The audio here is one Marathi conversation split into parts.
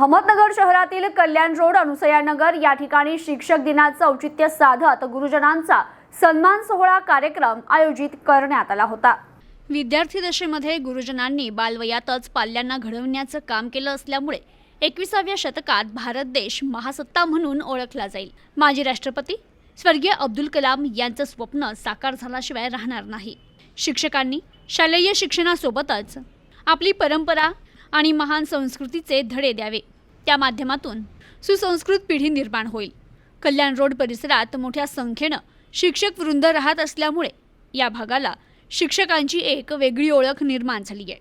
अहमदनगर शहरातील कल्याण रोड अनुसयानगर या ठिकाणी शिक्षक दिनाचं औचित्य साधत गुरुजनांचा सन्मान सोहळा कार्यक्रम आयोजित करण्यात आला होता. विद्यार्थी दशेमध्ये गुरुजनांनी बालवयातच पाल्यांना घडवण्याचं काम केलं असल्यामुळे एकविसाव्या शतकात भारत देश महासत्ता म्हणून ओळखला जाईल. माजी राष्ट्रपती स्वर्गीय अब्दुल कलाम यांचं स्वप्न साकार झाल्याशिवाय राहणार नाही. शिक्षकांनी शालेय शिक्षणासोबतच आपली परंपरा आणि महान संस्कृतीचे धडे द्यावे. त्या माध्यमातून सुसंस्कृत पिढी निर्माण होईल. कल्याण रोड परिसरात मोठ्या संख्येनं शिक्षक वृंद राहत असल्यामुळे या भागाला शिक्षकांची एक वेगळी ओळख निर्माण झाली आहे.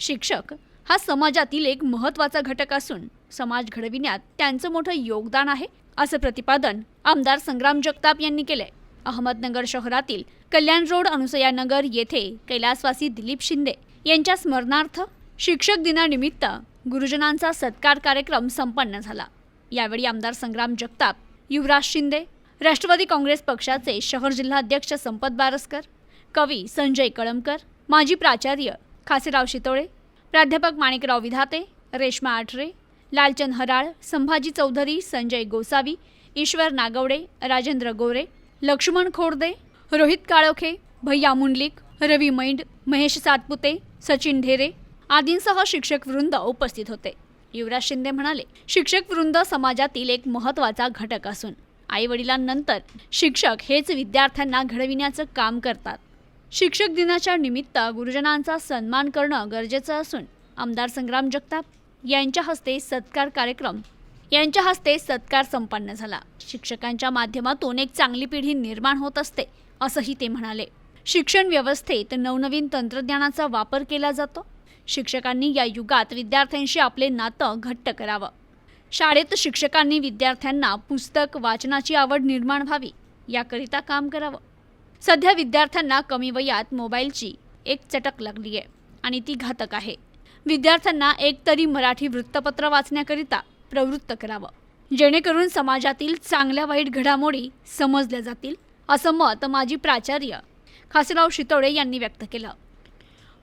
शिक्षक हा समाजातील एक महत्त्वाचा घटक असून समाज घडविण्यात त्यांचं मोठं योगदान आहे असं प्रतिपादन आमदार संग्राम जगताप यांनी केलंय. अहमदनगर शहरातील कल्याण रोड अनुसयानगर येथे कैलासवासी दिलीप शिंदे यांच्या स्मरणार्थ शिक्षक दिनानिमित्त गुरुजनांचा सत्कार कार्यक्रम संपन्न झाला. यावेळी आमदार संग्राम जगताप युवराज शिंदे राष्ट्रवादी काँग्रेस पक्षाचे शहर जिल्हाध्यक्ष संपत बारसकर कवी संजय कळमकर माजी प्राचार्य खासेराव शितोळे प्राध्यापक माणिकराव विधाते रेश्मा आठरे लालचंद हराळ संभाजी चौधरी संजय गोसावी ईश्वर नागवडे राजेंद्र गोरे लक्ष्मण खोडदे रोहित काळोखे भैया मुंडलिक रवी मैंड महेश सातपुते सचिन ढेरे आदींसह शिक्षक वृंद उपस्थित होते. युवराज शिंदे म्हणाले शिक्षक वृंद समाजातील एक महत्त्वाचा घटक असून आई वडिलांनंतर शिक्षक हेच विद्यार्थ्यांना घडविण्याचं काम करतात. शिक्षक दिनाच्या निमित्त गुरुजनांचा सन्मान करणं गरजेचं असून आमदार संग्राम जगताप यांच्या हस्ते सत्कार कार्यक्रम यांच्या हस्ते सत्कार संपन्न झाला. शिक्षकांच्या माध्यमातून एक चांगली पिढी निर्माण होत असते असंही ते म्हणाले. शिक्षण व्यवस्थेत नवनवीन तंत्रज्ञानाचा वापर केला जातो. शिक्षकांनी या युगात विद्यार्थ्यांशी आपले नातं घट्ट करावं. शाळेत शिक्षकांनी विद्यार्थ्यांना पुस्तक वाचनाची आवड निर्माण व्हावी याकरिता काम करावं. सध्या विद्यार्थ्यांना कमी वयात मोबाईलची एक चटक लागली आहे आणि ती घातक आहे. विद्यार्थ्यांना एकतरी मराठी वृत्तपत्र वाचण्याकरिता प्रवृत्त करावं. जेणेकरून समाजातील चांगल्या वाईट घडामोडी समजल्या जातील असं मत माजी प्राचार्य खासराव शितोडे यांनी व्यक्त केलं.